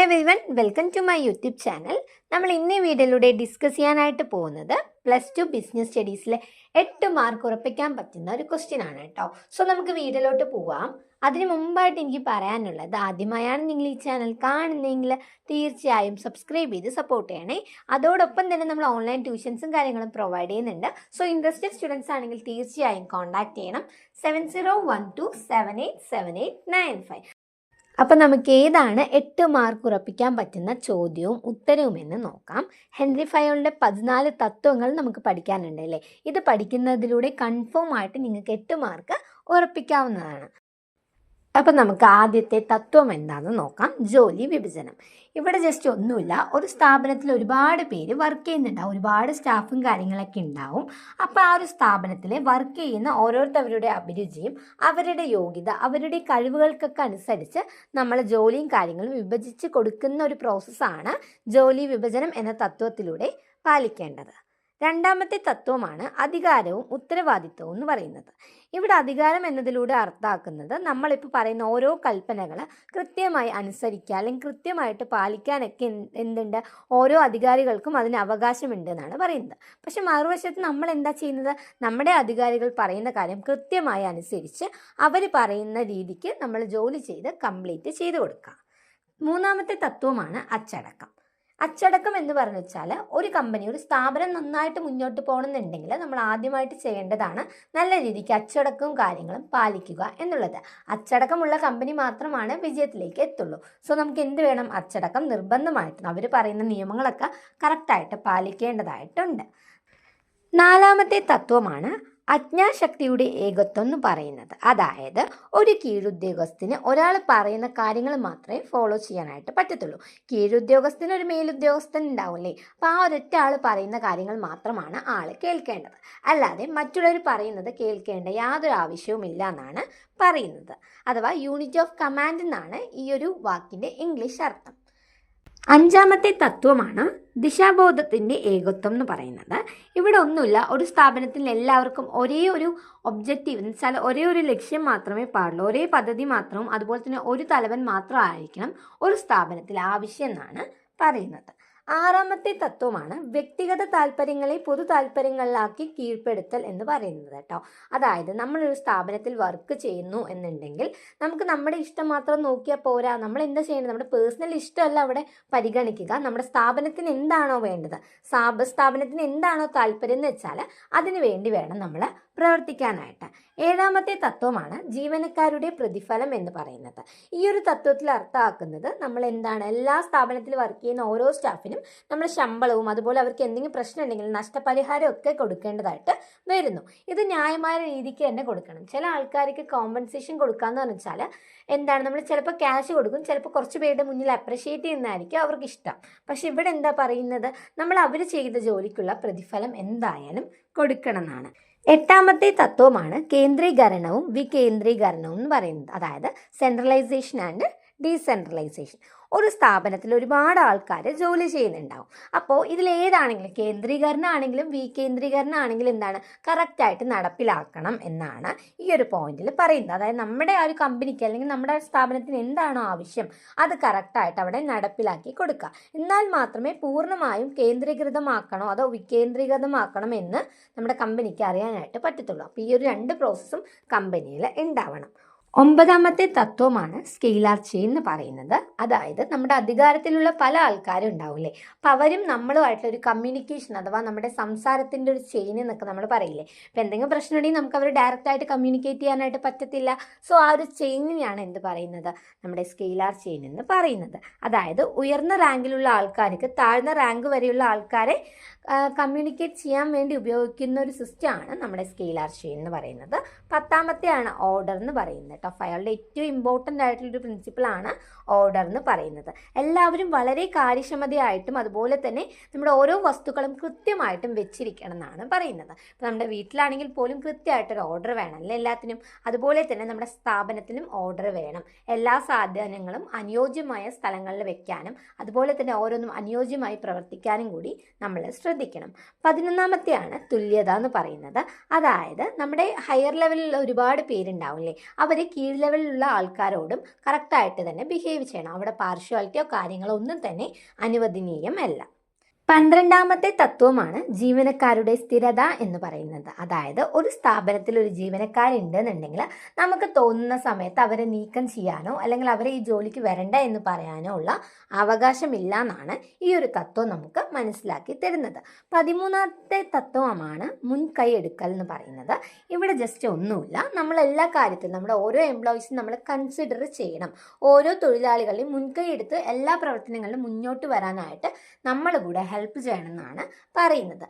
Everyone welcome to my YouTube channel നമ്മൾ ഇന്നീ വീഡിയോയിലൂടെ ഡിസ്കസ് ചെയ്യാനായിട്ട് പോകുന്നത് പ്ലസ് ടു ബിസിനസ് സ്റ്റഡീസിലെ എട്ട് മാർക്ക് ഉറപ്പിക്കാൻ പറ്റുന്ന ഒരു ക്വസ്റ്റ്യൻ ആണ് കേട്ടോ. സോ നമുക്ക് വീഡിയോയിലോട്ട് പോവാം. അതിന് മുമ്പായിട്ട് എനിക്ക് പറയാനുള്ളത് ആദ്യമായാണ് നിങ്ങൾ ഈ ചാനൽ കാണുന്നതെങ്കിൽ തീർച്ചയായും സബ്സ്ക്രൈബ് ചെയ്ത് സപ്പോർട്ട് ചെയ്യണേ. അതോടൊപ്പം തന്നെ നമ്മൾ ഓൺലൈൻ ട്യൂഷൻസും കാര്യങ്ങളും പ്രൊവൈഡ് ചെയ്യുന്നുണ്ട്. സോ ഇൻട്രസ്റ്റഡ് സ്റ്റുഡൻസ് ആണെങ്കിൽ തീർച്ചയായും കോൺടാക്ട് ചെയ്യണം. Seven zero one two seven eight seven eight nine five അപ്പം നമുക്ക് ഏതാണ് എട്ട് മാർക്ക് ഉറപ്പിക്കാൻ പറ്റുന്ന ചോദ്യവും ഉത്തരവും എന്ന് നോക്കാം. ഹെൻറി ഫയോളിന്റെ പതിനാല് തത്വങ്ങൾ നമുക്ക് പഠിക്കാനുണ്ടല്ലേ ഇത് പഠിക്കുന്നതിലൂടെ കൺഫേം ആയിട്ട് നിങ്ങൾക്ക് എട്ട് മാർക്ക് ഉറപ്പിക്കാവുന്നതാണ്. അപ്പം നമുക്ക് ആദ്യത്തെ തത്വം എന്താണെന്ന് നോക്കാം. ജോലി വിഭജനം. ഇവിടെ ജസ്റ്റ് ഒന്നുമില്ല. ഒരു സ്ഥാപനത്തിൽ ഒരുപാട് പേര് വർക്ക് ചെയ്യുന്നുണ്ടാവും. ഒരുപാട് സ്റ്റാഫും കാര്യങ്ങളൊക്കെ ഉണ്ടാവും. അപ്പോൾ ആ ഒരു സ്ഥാപനത്തിൽ വർക്ക് ചെയ്യുന്ന ഓരോരുത്തവരുടെ അഭിരുചിയും അവരുടെ യോഗ്യത അവരുടെ കഴിവുകൾക്കൊക്കെ അനുസരിച്ച് നമ്മൾ ജോലിയും കാര്യങ്ങളും വിഭജിച്ച് കൊടുക്കുന്ന ഒരു പ്രോസസ്സാണ് ജോലി വിഭജനം എന്ന തത്വത്തിലൂടെ പാലിക്കേണ്ടത്. രണ്ടാമത്തെ തത്വമാണ് അധികാരവും ഉത്തരവാദിത്വവും എന്ന് പറയുന്നത്. ഇവിടെ അധികാരം എന്നതിലൂടെ അർത്ഥാക്കുന്നത് നമ്മളിപ്പോൾ പറയുന്ന ഓരോ കൽപ്പനകൾ കൃത്യമായി അനുസരിക്കുക അല്ലെങ്കിൽ കൃത്യമായിട്ട് പാലിക്കാനൊക്കെ എന്ത് എന്തുണ്ട്? ഓരോ അധികാരികൾക്കും അതിന് അവകാശമുണ്ട് എന്നാണ് പറയുന്നത്. പക്ഷെ മറുവശത്ത് നമ്മൾ എന്താ ചെയ്യുന്നത്? നമ്മുടെ അധികാരികൾ പറയുന്ന കാര്യം കൃത്യമായി അനുസരിച്ച് അവർ പറയുന്ന രീതിക്ക് നമ്മൾ ജോലി ചെയ്ത് കംപ്ലീറ്റ് ചെയ്ത് കൊടുക്കുക. മൂന്നാമത്തെ തത്വമാണ് അച്ചടക്കം. അച്ചടക്കം എന്ന് പറഞ്ഞു വെച്ചാൽ ഒരു കമ്പനി ഒരു സ്ഥാപനം നന്നായിട്ട് മുന്നോട്ട് പോകണമെന്നുണ്ടെങ്കിൽ നമ്മൾ ആദ്യമായിട്ട് ചെയ്യേണ്ടതാണ് നല്ല രീതിക്ക് അച്ചടക്കവും കാര്യങ്ങളും പാലിക്കുക എന്നുള്ളത്. അച്ചടക്കമുള്ള കമ്പനി മാത്രമാണ് വിജയത്തിലേക്ക് എത്തുള്ളൂ. സോ നമുക്ക് എന്ത് വേണം? അച്ചടക്കം നിർബന്ധമായിട്ടും. അവർ പറയുന്ന നിയമങ്ങളൊക്കെ കറക്റ്റായിട്ട് പാലിക്കേണ്ടതായിട്ടുണ്ട്. നാലാമത്തെ തത്വമാണ് അജ്ഞാശക്തിയുടെ ഏകത്വം എന്ന് പറയുന്നത്. അതായത് ഒരു കീഴുദ്യോഗസ്ഥന് ഒരാൾ പറയുന്ന കാര്യങ്ങൾ മാത്രമേ ഫോളോ ചെയ്യാനായിട്ട് പറ്റത്തുള്ളൂ. കീഴുദ്യോഗസ്ഥന് ഒരു മേലുദ്യോഗസ്ഥൻ ഉണ്ടാവില്ലേ? അപ്പോൾ ആ ഒരൊറ്റ ആൾ പറയുന്ന കാര്യങ്ങൾ മാത്രമാണ് ആൾ കേൾക്കേണ്ടത്. അല്ലാതെ മറ്റുള്ളവർ പറയുന്നത് കേൾക്കേണ്ട യാതൊരു ആവശ്യവുമില്ല എന്നാണ് പറയുന്നത്. അഥവാ യൂണിറ്റ് ഓഫ് കമാൻഡ് എന്നാണ് ഈ ഒരു വാക്കിന്റെ ഇംഗ്ലീഷ് അർത്ഥം. അഞ്ചാമത്തെ തത്വമാണ് ദിശാബോധത്തിന്റെ ഏകത്വം എന്ന് പറയുന്നത്. ഇവിടെ ഒന്നുമില്ല ഒരു സ്ഥാപനത്തിൽ എല്ലാവർക്കും ഒരേ ഒരു ഒബ്ജക്റ്റീവ് എന്ന് വെച്ചാൽ ഒരേ ഒരു ലക്ഷ്യം മാത്രമേ പാടുള്ളൂ. ഒരേ പദ്ധതി മാത്രവും അതുപോലെ തന്നെ ഒരു തലവൻ മാത്രമായിരിക്കണം ഒരു സ്ഥാപനത്തിൽ ആവശ്യം എന്നാണ് പറയുന്നത്. ആറാമത്തെ തത്വമാണ് വ്യക്തിഗത താല്പര്യങ്ങളെ പൊതു താല്പര്യങ്ങളിലാക്കി കീഴ്പ്പെടുത്തൽ എന്ന് പറയുന്നത് കേട്ടോ. അതായത് നമ്മളൊരു സ്ഥാപനത്തിൽ വർക്ക് ചെയ്യുന്നു എന്നുണ്ടെങ്കിൽ നമുക്ക് നമ്മുടെ ഇഷ്ടം മാത്രം നോക്കിയാൽ പോരാ. നമ്മൾ എന്താ ചെയ്യേണ്ടത് നമ്മുടെ പേഴ്സണൽ ഇഷ്ടമല്ല അവിടെ പരിഗണിക്കുക. നമ്മുടെ സ്ഥാപനത്തിന് എന്താണോ വേണ്ടത്? സ്ഥാപ സ്ഥാപനത്തിന് എന്താണോ താല്പര്യം എന്ന് വെച്ചാൽ അതിനു വേണ്ടി വേണം നമ്മൾ പ്രവർത്തിക്കാനായിട്ട്. ഏഴാമത്തെ തത്വമാണ് ജീവനക്കാരുടെ പ്രതിഫലം എന്ന് പറയുന്നത്. ഈ ഒരു തത്വത്തിൽ അർത്ഥമാക്കുന്നത് നമ്മൾ എന്താണ് എല്ലാ സ്ഥാപനത്തിൽ വർക്ക് ചെയ്യുന്ന ഓരോ സ്റ്റാഫിനും നമ്മൾ ശമ്പളവും അതുപോലെ അവർക്ക് എന്തെങ്കിലും പ്രശ്നം ഉണ്ടെങ്കിൽ നഷ്ടപരിഹാരം ഒക്കെ കൊടുക്കേണ്ടതായിട്ട് വരുന്നു. ഇത് ന്യായമായ രീതിക്ക് തന്നെ കൊടുക്കണം. ചില ആൾക്കാർക്ക് കോമ്പൻസേഷൻ കൊടുക്കാന്ന് പറഞ്ഞാൽ എന്താണ്? നമ്മൾ ചിലപ്പോൾ ക്യാഷ് കൊടുക്കും ചിലപ്പോൾ കുറച്ച് പേരുടെ മുന്നിൽ അപ്രിഷിയേറ്റ് ചെയ്യുന്നതായിരിക്കും അവർക്ക് ഇഷ്ടം പക്ഷെ ഇവിടെ എന്താ പറയുന്നത്? നമ്മൾ അവർ ചെയ്ത ജോലിക്കുള്ള പ്രതിഫലം എന്തായാലും കൊടുക്കണം എന്നാണ് എട്ടാമത്തെ തത്വമാണ് കേന്ദ്രീകരണവും വികേന്ദ്രീകരണവും എന്ന് പറയുന്നത്. അതായത് സെൻട്രലൈസേഷൻ ആൻഡ് ഡീസെൻട്രലൈസേഷൻ ഒരു സ്ഥാപനത്തിൽ ഒരുപാട് ആൾക്കാർ ജോലി ചെയ്യുന്നുണ്ടാവും. അപ്പോൾ ഇതിലേതാണെങ്കിലും കേന്ദ്രീകരണം ആണെങ്കിലും വികേന്ദ്രീകരണം ആണെങ്കിലും എന്താണ് കറക്റ്റായിട്ട് നടപ്പിലാക്കണം എന്നാണ് ഈ ഒരു പോയിന്റിൽ പറയുന്നത്. അതായത് നമ്മുടെ ആ ഒരു കമ്പനിക്ക് അല്ലെങ്കിൽ നമ്മുടെ സ്ഥാപനത്തിന് എന്താണോ ആവശ്യം അത് കറക്റ്റായിട്ട് അവിടെ നടപ്പിലാക്കി കൊടുക്കുക. എന്നാൽ മാത്രമേ പൂർണമായും കേന്ദ്രീകൃതമാക്കണോ അതോ വികേന്ദ്രീകൃതമാക്കണം എന്ന് നമ്മുടെ കമ്പനിക്ക് അറിയാനായിട്ട് പറ്റത്തുള്ളൂ. അപ്പോൾ ഈ ഒരു രണ്ട് പ്രോസസ്സും കമ്പനിയിൽ ഉണ്ടാവണം. ഒമ്പതാമത്തെ തത്വമാണ് സ്കെയിലാർ ചെയിൻ എന്ന് പറയുന്നത്. അതായത് നമ്മുടെ അധികാരത്തിലുള്ള പല ആൾക്കാരും ഉണ്ടാവില്ലേ? അപ്പം അവരും നമ്മളുമായിട്ടുള്ള ഒരു കമ്മ്യൂണിക്കേഷൻ അഥവാ നമ്മുടെ സംസാരത്തിന്റെ ഒരു ചെയിൻ എന്നൊക്കെ നമ്മൾ പറയില്ലേ? അപ്പം എന്തെങ്കിലും പ്രശ്നം ഉണ്ടെങ്കിൽ നമുക്ക് അവർ ഡയറക്റ്റ് ആയിട്ട് കമ്മ്യൂണിക്കേറ്റ് ചെയ്യാനായിട്ട് പറ്റത്തില്ല. സോ ആ ഒരു ചെയിനിനെയാണ് എന്ത് പറയുന്നത്? നമ്മുടെ സ്കെയിലാർ ചെയിൻ എന്ന് പറയുന്നത്. അതായത് ഉയർന്ന റാങ്കിലുള്ള ആൾക്കാർക്ക് താഴ്ന്ന റാങ്ക് വരെയുള്ള ആൾക്കാരെ കമ്മ്യൂണിക്കേറ്റ് ചെയ്യാൻ വേണ്ടി ഉപയോഗിക്കുന്ന ഒരു സിസ്റ്റമാണ് നമ്മുടെ സ്കെയിലാർ ചെയിൻ എന്ന് പറയുന്നത്. പത്താമത്തെയാണ് ഓർഡർ എന്ന് പറയുന്നത്. കേട്ടോ. അയാളുടെ ഏറ്റവും ഇമ്പോർട്ടന്റ് ആയിട്ടുള്ളൊരു പ്രിൻസിപ്പിളാണ് ഓർഡർ എന്ന് പറയുന്നത്. എല്ലാവരും വളരെ കാര്യക്ഷമതയായിട്ടും അതുപോലെ തന്നെ നമ്മുടെ ഓരോ വസ്തുക്കളും കൃത്യമായിട്ടും വെച്ചിരിക്കണം എന്നാണ് പറയുന്നത്. ഇപ്പോൾ നമ്മുടെ വീട്ടിലാണെങ്കിൽ പോലും കൃത്യമായിട്ടൊരു ഓർഡർ വേണം. അല്ലേ എല്ലാത്തിനും? അതുപോലെ തന്നെ നമ്മുടെ സ്ഥാപനത്തിനും ഓർഡർ വേണം. എല്ലാ സാധനങ്ങളും അനുയോജ്യമായ സ്ഥലങ്ങളിൽ വെക്കാനും അതുപോലെ തന്നെ ഓരോന്നും അനുയോജ്യമായി പ്രവർത്തിക്കാനും കൂടി നമ്മൾ ശ്രദ്ധിക്കണം. പതിനൊന്നാമത്തെയാണ് തുല്യത എന്ന് പറയുന്നത്. അതായത് നമ്മുടെ ഹയർ ലെവലിൽ ഒരുപാട് പേരുണ്ടാവില്ലേ അവരെ കീഴ് ലെവലിലുള്ള ആൾക്കാരോടും കറക്റ്റായിട്ട് തന്നെ ബിഹേവ് ചെയ്യണം. അവിടെ പാർഷ്വാലിറ്റിയോ കാര്യങ്ങളോ ഒന്നും തന്നെ അനുവദനീയമല്ല. പന്ത്രണ്ടാമത്തെ തത്വമാണ് ജീവനക്കാരുടെ സ്ഥിരത എന്ന് പറയുന്നത്. അതായത് ഒരു സ്ഥാപനത്തിൽ ഒരു ജീവനക്കാരുണ്ട് എന്നുണ്ടെങ്കിൽ നമുക്ക് തോന്നുന്ന സമയത്ത് അവരെ നീക്കം ചെയ്യാനോ അല്ലെങ്കിൽ അവരെ ഈ ജോലിക്ക് വരണ്ട എന്ന് പറയാനോ ഉള്ള അവകാശമില്ല എന്നാണ് ഈ ഒരു തത്വം നമുക്ക് മനസ്സിലാക്കി തരുന്നത്. പതിമൂന്നാമത്തെ തത്വമാണ് മുൻകൈ എടുക്കൽ എന്ന് പറയുന്നത്. ഇവിടെ ജസ്റ്റ് ഒന്നുമില്ല. നമ്മൾ എല്ലാ കാര്യത്തിലും നമ്മുടെ ഓരോ എംപ്ലോയീസും നമ്മൾ കൺസിഡർ ചെയ്യണം. ഓരോ തൊഴിലാളികളെയും മുൻകൈ എടുത്ത് എല്ലാ പ്രവർത്തനങ്ങളിലും മുന്നോട്ട് വരാനായിട്ട് നമ്മൾ കൂടെ ഹെൽപ്പ് ചെയ്യണമെന്നാണ് പറയുന്നത്.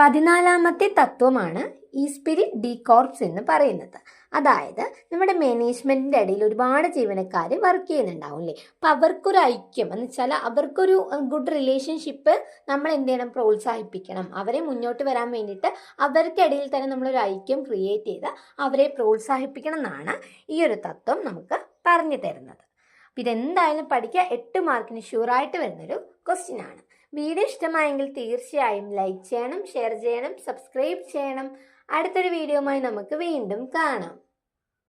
പതിനാലാമത്തെ തത്വമാണ് ഈ സ്പിരിറ്റ് ഡി കോർപ്സ് എന്ന് പറയുന്നത്. അതായത് നമ്മുടെ മാനേജ്മെന്റിന്റെ ഇടയിൽ ഒരുപാട് ജീവനക്കാർ വർക്ക് ചെയ്യുന്നുണ്ടാവും അല്ലേ അപ്പം അവർക്കൊരു ഐക്യം എന്ന് വെച്ചാൽ അവർക്കൊരു ഗുഡ് റിലേഷൻഷിപ്പ് നമ്മൾ എന്ത് ചെയ്യണം? പ്രോത്സാഹിപ്പിക്കണം. അവരെ മുന്നോട്ട് വരാൻ വേണ്ടിയിട്ട് അവർക്കിടയിൽ തന്നെ നമ്മളൊരു ഐക്യം ക്രിയേറ്റ് ചെയ്ത് അവരെ പ്രോത്സാഹിപ്പിക്കണം എന്നാണ് ഈ ഒരു തത്വം നമുക്ക് പറഞ്ഞു തരുന്നത്. അപ്പം ഇതെന്തായാലും പഠിക്കുക എട്ട് മാർക്കിന് ഷുവറായിട്ട് വരുന്നൊരു ക്വസ്റ്റ്യൻ ആണ്. വീഡിയോ ഇഷ്ടമായെങ്കിൽ തീർച്ചയായും ലൈക്ക് ചെയ്യണം ഷെയർ ചെയ്യണം സബ്സ്ക്രൈബ് ചെയ്യണം. അടുത്തൊരു വീഡിയോയുമായി നമുക്ക് വീണ്ടും കാണാം.